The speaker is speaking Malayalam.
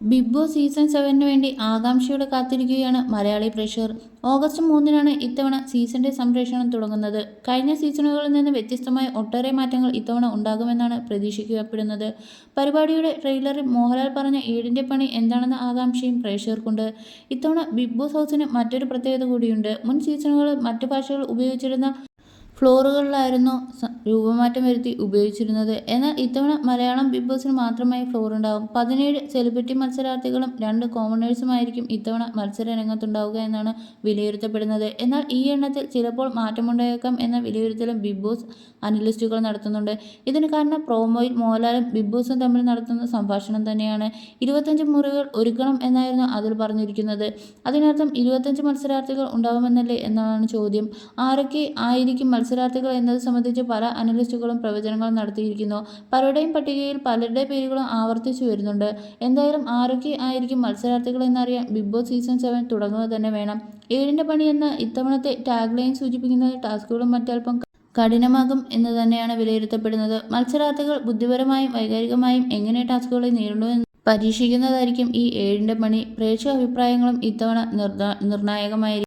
ബിഗ് ബോസ് സീസൺ സെവനിന് വേണ്ടി ആകാംക്ഷയോടെ കാത്തിരിക്കുകയാണ് മലയാളി പ്രേക്ഷകർ. ഓഗസ്റ്റ് മൂന്നിനാണ് ഇത്തവണ സീസണിന്റെ സംപ്രേഷണം തുടങ്ങുന്നത്. കഴിഞ്ഞ സീസണുകളിൽ നിന്ന് വ്യത്യസ്തമായ ഒട്ടേറെ മാറ്റങ്ങൾ ഇത്തവണ ഉണ്ടാകുമെന്നാണ് പ്രതീക്ഷിക്കപ്പെടുന്നത്. പരിപാടിയുടെ ട്രെയിലറിൽ മോഹൻലാൽ പറഞ്ഞ ഏടിന്റെ പണി എന്താണെന്ന ആകാംക്ഷയും പ്രേക്ഷകർക്കുണ്ട്. ഇത്തവണ ബിഗ് ബോസ് ഹൗസിന് മറ്റൊരു പ്രത്യേകത കൂടിയുണ്ട്. മുൻ സീസണുകളിൽ മറ്റു ഭാഷകൾ ഉപയോഗിച്ചിരുന്ന ഫ്ലോറുകളിലായിരുന്നു രൂപമാറ്റം വരുത്തി ഉപയോഗിച്ചിരുന്നത്. എന്നാൽ ഇത്തവണ മലയാളം ബിഗ് ബോസിന് മാത്രമായി ഫ്ലോർ ഉണ്ടാകും പതിനേഴ് സെലിബ്രിറ്റി മത്സരാർത്ഥികളും രണ്ട് കോമണേഴ്സുമായിരിക്കും ഇത്തവണ മത്സര രംഗത്തുണ്ടാവുക എന്നാണ് വിലയിരുത്തപ്പെടുന്നത്. എന്നാൽ ഈ എണ്ണത്തിൽ ചിലപ്പോൾ മാറ്റമുണ്ടായേക്കാം എന്ന വിലയിരുത്തലും ബിഗ് ബോസ് അനലിസ്റ്റുകൾ നടത്തുന്നുണ്ട്. ഇതിന് കാരണം പ്രോമോയിൽ മോഹൻലാലും ബിഗ് ബോസും തമ്മിൽ നടത്തുന്ന സംഭാഷണം തന്നെയാണ്. ഇരുപത്തഞ്ച് മുറികൾ ഒരുക്കണം എന്നായിരുന്നു അതിൽ പറഞ്ഞിരിക്കുന്നത്. അതിനർത്ഥം ഇരുപത്തഞ്ച് മത്സരാർത്ഥികൾ ഉണ്ടാവുമെന്നല്ലേ എന്നാണ് ചോദ്യം. ആരൊക്കെ ആയിരിക്കും മത്സരാർത്ഥികൾ എന്നത് സംബന്ധിച്ച് പല അനലിസ്റ്റുകളും പ്രവചനങ്ങൾ നടത്തിയിരിക്കുന്നു. പലരുടെയും പട്ടികയിൽ പലരുടെ പേരുകളും ആവർത്തിച്ചു വരുന്നുണ്ട്. എന്തായാലും ആരൊക്കെ ആയിരിക്കും മത്സരാർത്ഥികൾ എന്നറിയാൻ ബിഗ് ബോസ് സീസൺ സെവൻ തുടങ്ങുക തന്നെ വേണം. ഏഴിന്റെ പണി എന്ന ഇത്തവണത്തെ ടാഗ് ലൈൻ സൂചിപ്പിക്കുന്നത് ടാസ്കുകളും മറ്റൽപ്പം കഠിനമാകും എന്ന് തന്നെയാണ് വിലയിരുത്തപ്പെടുന്നത്. മത്സരാർത്ഥികൾ ബുദ്ധിപരമായും വൈകാരികമായും എങ്ങനെ ടാസ്കുകളെ നേരിടുമെന്ന് പരീക്ഷിക്കുന്നതായിരിക്കും ഈ ഏഴിന്റെ പണി. പ്രേക്ഷക അഭിപ്രായങ്ങളും ഇത്തവണ നിർണ നിർണായകമായിരിക്കും.